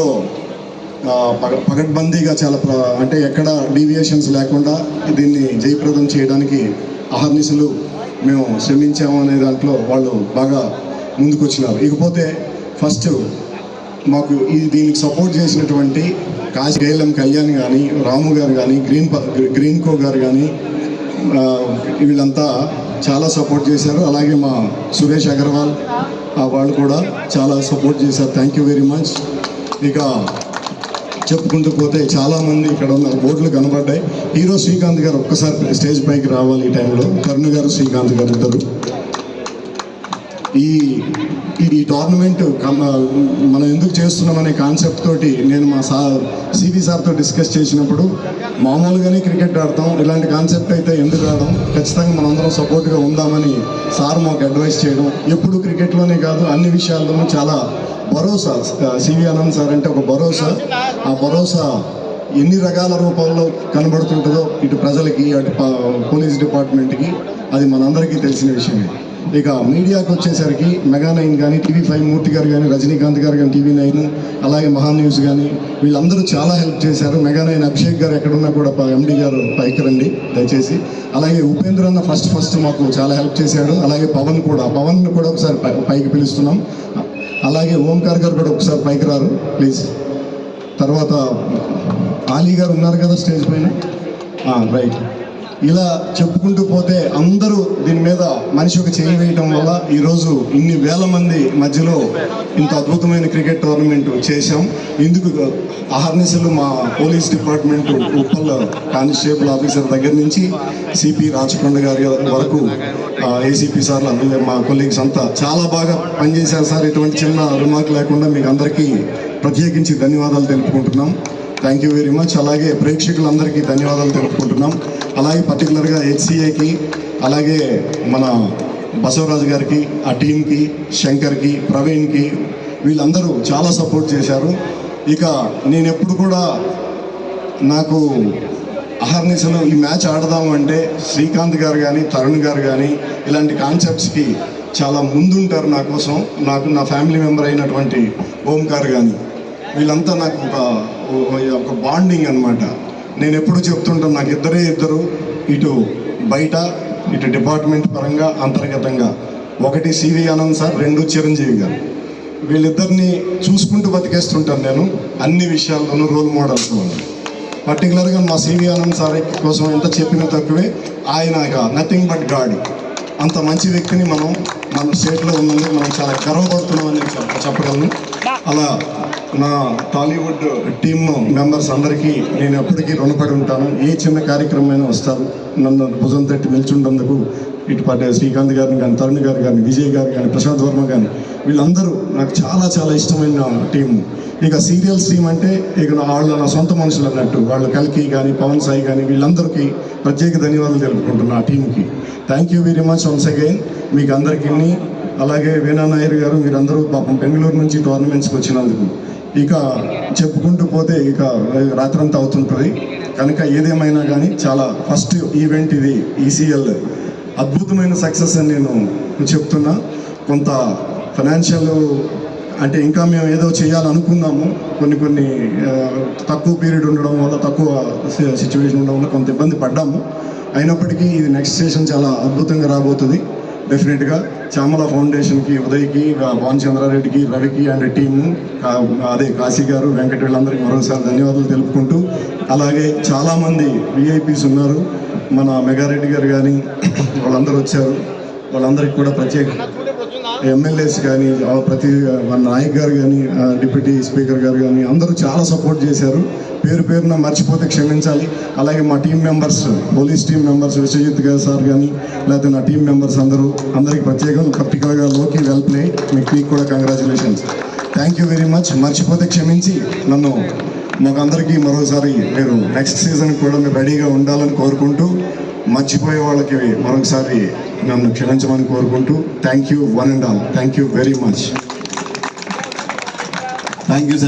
దీంట్లో పగ పగడ్బందీగా చాలా ప్ర- అంటే ఎక్కడ డీవియేషన్స్ లేకుండా దీన్ని జయప్రదం చేయడానికి అహర్నిశలు మేము శ్రమించాము అనే దాంట్లో వాళ్ళు బాగా ముందుకొచ్చినారు. ఇకపోతే ఫస్ట్ మాకు ఈ దీనికి సపోర్ట్ చేసినటువంటి కాశీ కేఎల్ఎం కళ్యాణ్ కానీ రాము గారు కానీ గ్రీన్ గ్రీన్ కో గారు కానీ వీళ్ళంతా చాలా సపోర్ట్ చేశారు. అలాగే మా సురేష్ అగర్వాల్ వాళ్ళు కూడా చాలా సపోర్ట్ చేశారు. Thank you very much. ఇక చెప్పుకుంటూ పోతే చాలామంది ఇక్కడ ఉన్న బోర్డులు కనబడ్డాయి. హీరో శ్రీకాంత్ గారు ఒక్కసారి స్టేజ్ పైకి రావాలి ఈ టైంలో. కరుణ్ గారు శ్రీకాంత్ గారు ఇద్దరు ఈ ఈ- టోర్నమెంట్ మనం ఎందుకు చేస్తున్నామనే కాన్సెప్ట్ తోటి నేను మా సార్ సివి సార్తో డిస్కస్ చేసినప్పుడు మామూలుగానే క్రికెట్ ఆడతాం ఇలాంటి కాన్సెప్ట్ అయితే ఎందుకు ఆడడం? ఖచ్చితంగా మనందరం సపోర్ట్గా ఉందామని సార్ మాకు అడ్వైస్ చేయడం. ఎప్పుడు క్రికెట్లోనే కాదు అన్ని విషయాల్లోనూ చాలా భరోసా సివి ఆనంద్ సార్ అంటే ఒక భరోసా. ఆ భరోసా ఎన్ని రకాల రూపాల్లో కనబడుతుంటుందో ఇటు ప్రజలకి అటు పోలీస్ డిపార్ట్మెంట్కి అది మనందరికీ తెలిసిన విషయమే. ఇక మీడియాకి వచ్చేసరికి మెగా నైన్ కానీ టీవీ ఫైవ్ మూర్తి గారు కానీ రజనీకాంత్ గారు కానీ టీవీ నైన్ అలాగే మహా న్యూస్ కానీ వీళ్ళందరూ చాలా హెల్ప్ చేశారు. మెగా నైన్ అభిషేక్ గారు ఎక్కడున్నా కూడా ఎండి గారు పైకి రండి దయచేసి. అలాగే ఉపేంద్ర అన్న ఫస్ట్ ఫస్ట్ మాకు చాలా హెల్ప్ చేశాడు అలాగే పవన్ కూడా పవన్ కూడా ఒకసారి పై- పైకి పిలుస్తున్నాం. అలాగే ఓంకార్ గారు కూడా ఒకసారి పైకి రారు ప్లీజ్ తర్వాత ఆలీ గారు ఉన్నారు కదా స్టేజ్ పైన? రైట్ ఇలా చెప్పుకుంటూ పోతే అందరూ దీని మీద మనిషి ఒక చేయి వేయటం వల్ల ఈరోజు ఇన్ని వేల మంది మధ్యలో ఇంత అద్భుతమైన క్రికెట్ టోర్నమెంట్ చేశాం. ఇందుకు అహర్నిశలు మా police department Uppal constable officer దగ్గర నుంచి సిపి రాచకొండ గారి వరకు ఏసీపీ సార్లు అందరూ మా కొలీగ్స్ అంతా చాలా బాగా పనిచేశారు సార్. ఎటువంటి చిన్న రిమార్క్ లేకుండా మీకు అందరికీ ప్రత్యేకించి ధన్యవాదాలు తెలుపుకుంటున్నాం. థ్యాంక్ యూ వెరీ మచ్ అలాగే ప్రేక్షకులందరికీ ధన్యవాదాలు తెలుపుకుంటున్నాం. అలాగే పర్టికులర్గా హెచ్సిఐకి అలాగే మన బసవరాజు గారికి ఆ టీంకి శంకర్కి ప్రవీణ్కి వీళ్ళందరూ చాలా సపోర్ట్ చేశారు. ఇక నేను ఎప్పుడు కూడా నాకు అహర్నిశలు ఈ మ్యాచ్ ఆడదాము అంటే శ్రీకాంత్ గారు కానీ తరుణ్ గారు కానీ ఇలాంటి కాన్సెప్ట్స్కి చాలా ముందుంటారు నా కోసం. నాకు నా ఫ్యామిలీ మెంబర్ అయినటువంటి ఓంకార్ కానీ వీళ్ళంతా నాకు ఒక ఒక బాండింగ్ అనమాట నేను ఎప్పుడు చెప్తుంటాను నాకు ఇద్దరే ఇద్దరు ఇటు బయట ఇటు డిపార్ట్మెంట్ పరంగా అంతర్గతంగా. ఒకటి సివి ఆనంద్ సార్ రెండు చిరంజీవి గారు. వీళ్ళిద్దరిని చూసుకుంటూ బతికేస్తుంటాను నేను. అన్ని విషయాల్లోనూ రోల్ మోడల్స్ పర్టికులర్గా మా సివి ఆనంద్ సార్ కోసం ఎంత చెప్పినా తక్కువే. ఆయన నథింగ్ బట్ గాడ్ అంత మంచి వ్యక్తిని మనం మన స్టేట్లో ఉన్నందుకు మనం చాలా గర్వపడుతున్నామని చెప్ప- చెప్పగలను. అలా నా టాలీవుడ్ టీమ్ మెంబర్స్ అందరికీ నేను ఎప్పటికీ రుణపడి ఉంటాను. ఏ చిన్న కార్యక్రమమైనా వస్తారు. నన్ను భుజం తట్టి నిల్చుండందుకు ఇటు పట్టే శ్రీకాంత్ గారిని కానీ తరుణ్ గారు కానీ విజయ్ గారు కానీ ప్రశాంత్ వర్మ కానీ వీళ్ళందరూ నాకు చాలా చాలా ఇష్టమైన టీం ఇక సీరియల్స్ టీం అంటే ఇక వాళ్ళ వాళ్ళు నా సొంత మనుషులు అన్నట్టు వాళ్ళు కల్కి కానీ పవన్ సాయి కానీ వీళ్ళందరికీ ప్రత్యేక ధన్యవాదాలు తెలుపుకుంటున్నా ఆ టీంకి thank you very much once again మీకు అందరికీ అలాగే వీణా నాయర్ గారు మీరందరూ పాపం బెంగళూరు నుంచి టోర్నమెంట్స్కి వచ్చినందుకు. ఇక చెప్పుకుంటూ పోతే ఇక రాత్రంతా అవుతుంటుంది. కనుక ఏదేమైనా కానీ చాలా ఫస్ట్ ఈవెంట్ ఇది ఈసీఎల్ అద్భుతమైన సక్సెస్ అని నేను చెప్తున్నా. కొంత ఫైనాన్షియల్ అంటే ఇంకా మేము ఏదో చేయాలనుకున్నాము. కొన్ని కొన్ని తక్కువ పీరియడ్ ఉండడం వల్ల తక్కువ సిచ్యువేషన్ ఉండడం వల్ల కొంత ఇబ్బంది పడ్డాము. అయినప్పటికీ ఇది నెక్స్ట్ స్టేషన్ చాలా అద్భుతంగా రాబోతుంది. డెఫినెట్గా చామల ఫౌండేషన్కి ఉదయ్కి భాన్ చంద్రారెడ్డికి రవికి అండ్ టీము అదే కాశీ గారు వెంకట వీళ్ళందరికీ మరోసారి ధన్యవాదాలు తెలుపుకుంటూ అలాగే చాలామంది విఐపీస్ ఉన్నారు. మన మెగారెడ్డి గారు కానీ వాళ్ళందరూ వచ్చారు. వాళ్ళందరికీ కూడా ప్రత్యేక ఎమ్మెల్యేస్ కానీ ప్రతి మన నాయక్ గారు కానీ ఆ డిప్యూటీ స్పీకర్ గారు కానీ అందరూ చాలా సపోర్ట్ చేశారు. పేరు పేరున మర్చిపోతే క్షమించాలి. అలాగే మా team members police team members Vishwajit garu sir కానీ లేకపోతే నా టీం మెంబర్స్ అందరూ అందరికీ ప్రత్యేకం పర్టికులర్గా లోకి వెల్ ప్లే మీకు మీకు కూడా congratulations thank you very much మర్చిపోతే క్షమించి నన్ను మాకందరికీ మరోసారి మీరు నెక్స్ట్ సీజన్ కూడా మీరు రెడీగా ఉండాలని కోరుకుంటూ మర్చిపోయే వాళ్ళకి మరొకసారి నన్ను క్షమించమని కోరుకుంటూ thank you one and all thank you very much thank you